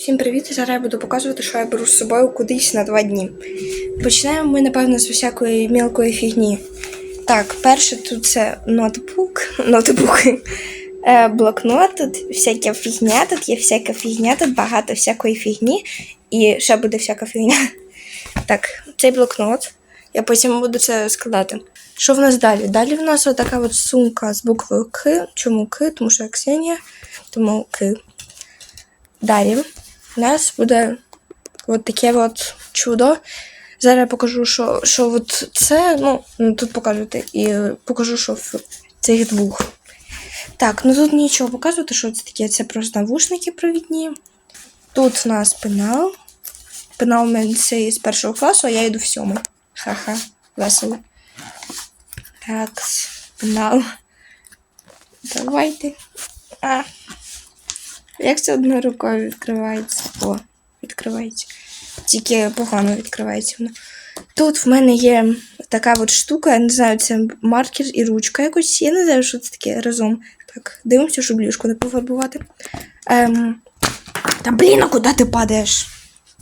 Всім привіт! Зараз я буду показувати, що я беру з собою кудись на два дні. Починаємо ми, напевно, з всякої мілкої фігні. Так, перше тут це ноутбук, ноутбук, е, блокнот, тут всяка фігня, тут є всяка фігня, тут багато всякої фігні, і ще буде всяка фігня. Так, цей блокнот. Я потім буду це складати. Що в нас далі? Далі в нас отака от сумка з буквою К. Чому К? Тому що Ксенія, тому К. Далі у нас буде от таке от чудо. Зараз я покажу, що, що от це, ну, ну, тут покажете, і покажу, що в цих двох. Так, ну тут нічого показувати, що це таке. Це просто навушники провідні. Тут у нас пенал. Пенал у мене з першого класу, а я йду в сьомий. Ха-ха, весело. Так, пенал. Давайте. А. Як це одною рукою відкривається? О, відкривається. Тільки погано відкривається воно. Тут в мене є така от штука, я не знаю, це маркер і ручка якось. Я не знаю, що це таке разом. Так, дивимося, щоб ліжко не пофарбувати. Ем, та блін, а куди ти падаєш?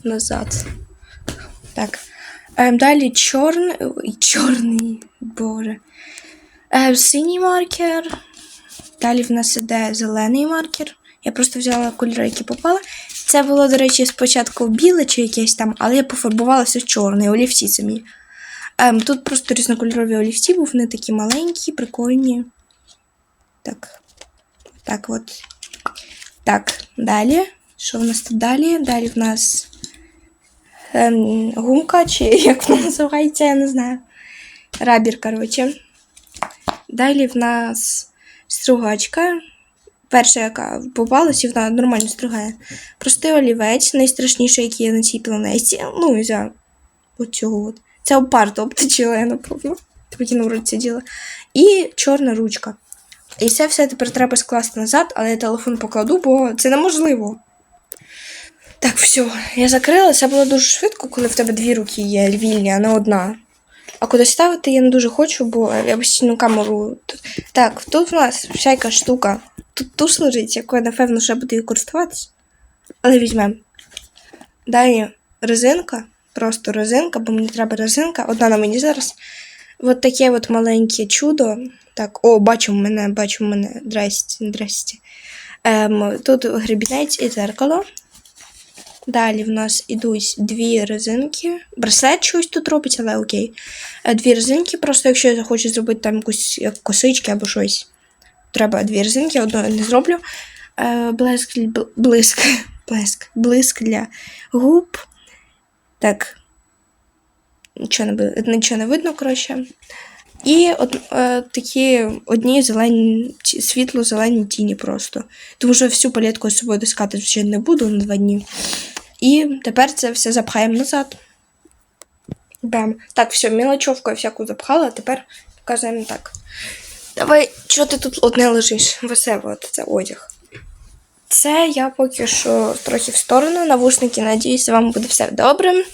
Назад. Так. Ем, далі чорний. Чорний, боже. Ем, синій маркер. Далі в нас іде зелений маркер. Я просто взяла кольори, які попали. Це було, до речі, спочатку біле чи якесь там, але я пофарбувала все чорне, олівці самі. Ем, тут просто різнокольорові олівці, бо вони такі маленькі, прикольні. Так. Так от. Так, далі. Що в нас тут далі? Далі в нас ем, гумка, чи як вона називається, я не знаю. Рабір, коротше. Далі в нас стругачка. Перша, яка попалась, і вона нормально стригає. Простий олівець, найстрашніший, який є на цій планеті. Ну, за оцього от. Це опарту обточила, я напевно. Покинув руці діла. І чорна ручка. І це все тепер треба скласти назад, але я телефон покладу, бо це неможливо. Так, все, я закрила. Це було дуже швидко, коли в тебе дві руки є вільні, а не одна. А куди ставити я не дуже хочу, бо я постійно камеру. Так, тут в нас всяка штука. Тут туш лежить, якою, напевно, ще буду користуватися. Але візьмемо. Далі резинка. Просто резинка, бо мені треба резинка. Одна на мені зараз. От таке от маленьке чудо. Так, о, бачу мене, бачу мене. Здрасте, здрасте. Ем, тут гребінець і зеркало. Далі в нас ідуть дві резинки. Браслет щось тут робить, але окей. Е, Дві резинки, просто якщо я захочу зробити там якусь як косички або щось. Треба дві резинки, одну я не зроблю. Е, Блиск, бл- блиск, блиск, блиск для губ. Так. Нічого не, нічого не видно, коротше. І от, е, такі одні зелені, світло-зелені тіні просто. Тому що всю палетку з собою доскати звичайно не буду на два дні. І тепер це все запхаємо назад. Бам. Так, все, мілочовку всяку запхала, а тепер показуємо так. Давай, що ти тут одне лежиш? Весело, от це одяг. Це я поки що трохи в сторону, навушники, надіюсь, з вами буде все добре.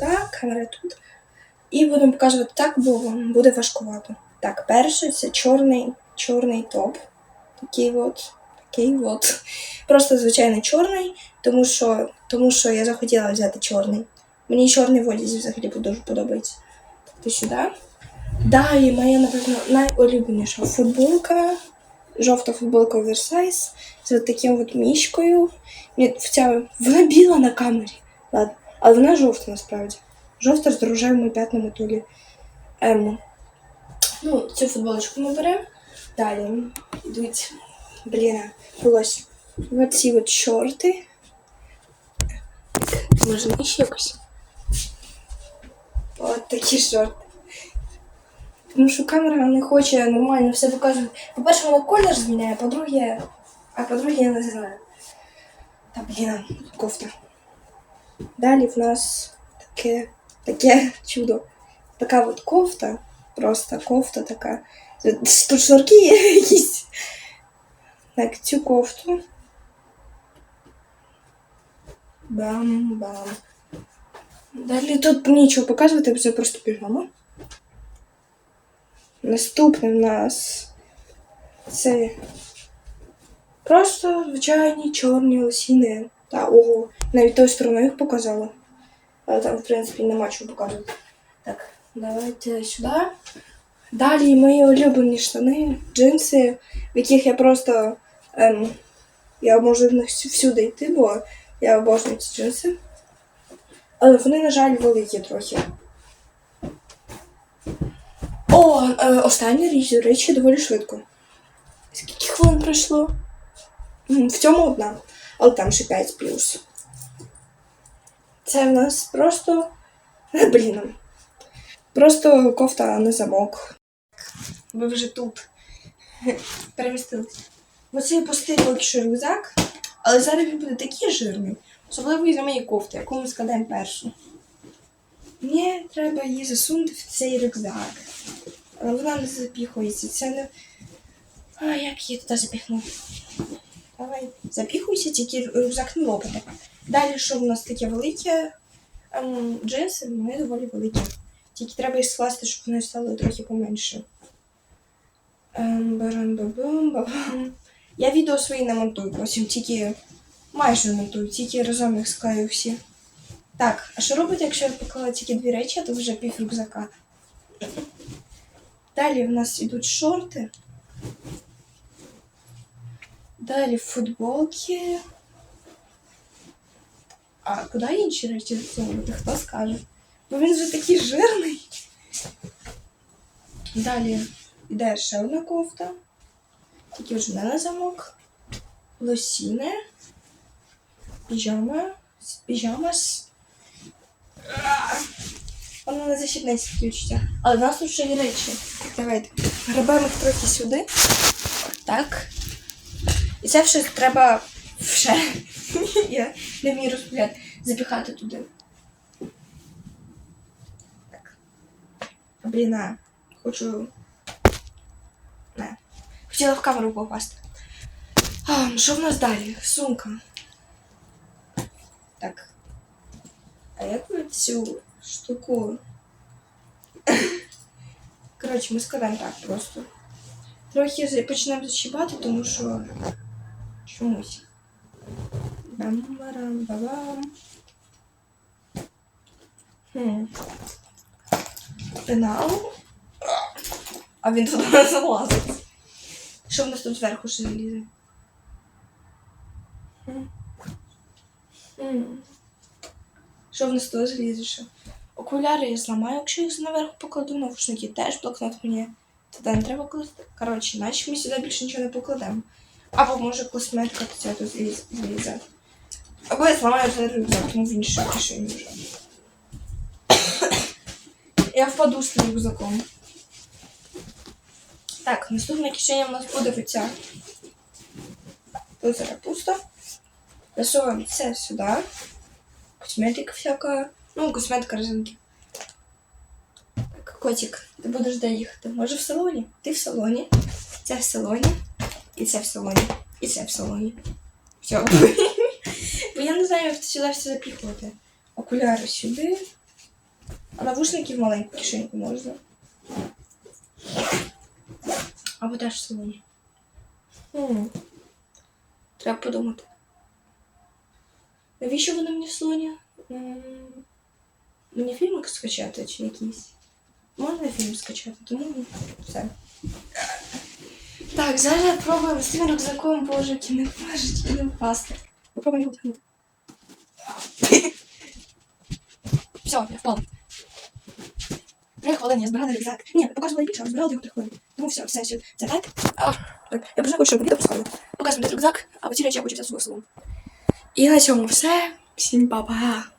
Так, камера тут. І будемо показувати так, бо вам буде важкувато. Так, перший це чорний, чорний топ. Такий от, такий от. Просто звичайний чорний, тому що, тому що я захотіла взяти чорний. Мені чорний в одязі взагалі дуже подобається. Ти сюди. Далі моя, напевно, найулюбленіша футболка. Жовта футболка оверсайз з от таким от мішкою. Ця, вона біла на камері. Ладно. Але вона жовта насправді. Жовта з рожевими п'ятнами тулі. Ем. Ну, цю футболочку ми беремо. Далі йдуть. Блін, ось. Оці от шорти. Може, ще якось. От такі шорти. Тому що камера не хоче нормально все показувати. По-перше, вона колір зміняє, по-друге, а по-друге, я не знаю. Та блін, кофта. Далі в нас таке, таке чудо. Така от кофта. Просто кофта така. Тут шнурки є якісь. Так, цю кофту. Бам-бам. Далі тут нічого показувати, це просто піжама. Наступне в нас це просто звичайні чорні лосіни. Та ого, навіть тою стороною їх показала. Але там, в принципі, нема чого показувати. Так, давайте сюди. Далі мої улюблені штани, джинси, в яких я просто. Ем, я можу всюди йти, бо я обожнюю ці джинси. Але вони, на жаль, великі трохи. О, е, остання річ, до речі, доволі швидко. Скільки хвилин пройшло? В цьому одна, але там ще 5 плюс. Це в нас просто. Блін. Просто кофта на замок. Ви вже тут перемістилися. Оце я постелила поки що рюкзак, але зараз він буде такий жирний. Особливо із моєї кофти, яку ми складаємо першу. Мені треба її засунути в цей рюкзак. Але вона не запіхується. Це не. А як її туди запіхнути? Давай, запіхуйся, тільки рюкзак не лопне. Далі, що в нас таке велике ем, джинси, вони доволі великі. Тільки треба їх скласти, щоб вони стали трохи поменше. Ем, барам-бабам, бабам. Я відео свої не монтую, потім тільки майже монтую, тільки разом їх склею всі. Так, а що робити, якщо я поклала тільки дві речі, а то вже пів рюкзака? Далі в нас йдуть шорти. Далі футболки. А куди інші речі засунути? Хто скаже? Бо він вже такий жирний. Далі йде ще одна кофта. На замок. Лосіни. Піжама. Піжама з. А! Вона не защитнеться відчуття. Але в нас тут ще є речі. Давайте. Грабемо їх трохи сюди. Так. І це все треба вже. Я не вмію розповідати. Запіхати туди. Так. Блін, хочу. Не. Хотіла в камеру попасти. А, ну що в нас далі? Сумка. Так. А як ви цю штуку? Коротше, ми складаємо так просто. Трохи за- почнемо зачіпати, тому що чомусь. Бам-барам, бабам. Хм. Пенал. А він туди не залазить. Що в нас тут зверху ще залізе? Що в нас тут залізе ще? Окуляри я зламаю, якщо їх наверху покладу, навушники теж блокнот мені. Туди не треба класти. Коротше, наче ми сюди більше нічого не покладемо. Або може косметика ця тут зліз- злізе. Або я зламаю рюкзак, тому в іншу кишеню вже. Я впаду з рюкзаком. Так, наступна кишеня у нас буде оця. Тут зараз пусто. Засовуємо це сюди. Косметика всяка. Ну, косметика резинки. Так, котик, ти будеш де? Може в салоні? Ти в салоні. Це в салоні. І це в салоні. І це в салоні. Все. Бо я не знаю, як сюди все запіхувати. Окуляри сюди. А навушники в маленьку кишеньку можна. Або теж в салоні. Хм. Треба подумати. Навіщо вони мені в салоні? М, Мені фільм скачати чи якийсь? Можна фільм скачати, тому ні. все. Так, зараз пробуємо з цим рюкзаком, боже, чи не впаже, чи не впасти. Попробуємо його втягнути. Все, я впав. Три хвилини, я збирала рюкзак. Ні, показувала більше, а збирала його три хвилини. Тому все, все, все. Це так? А, так. Я просто хочу, щоб відео пускали. Показуємо рюкзак, а речі я хочу в салон. І на цьому все. Всім па-па.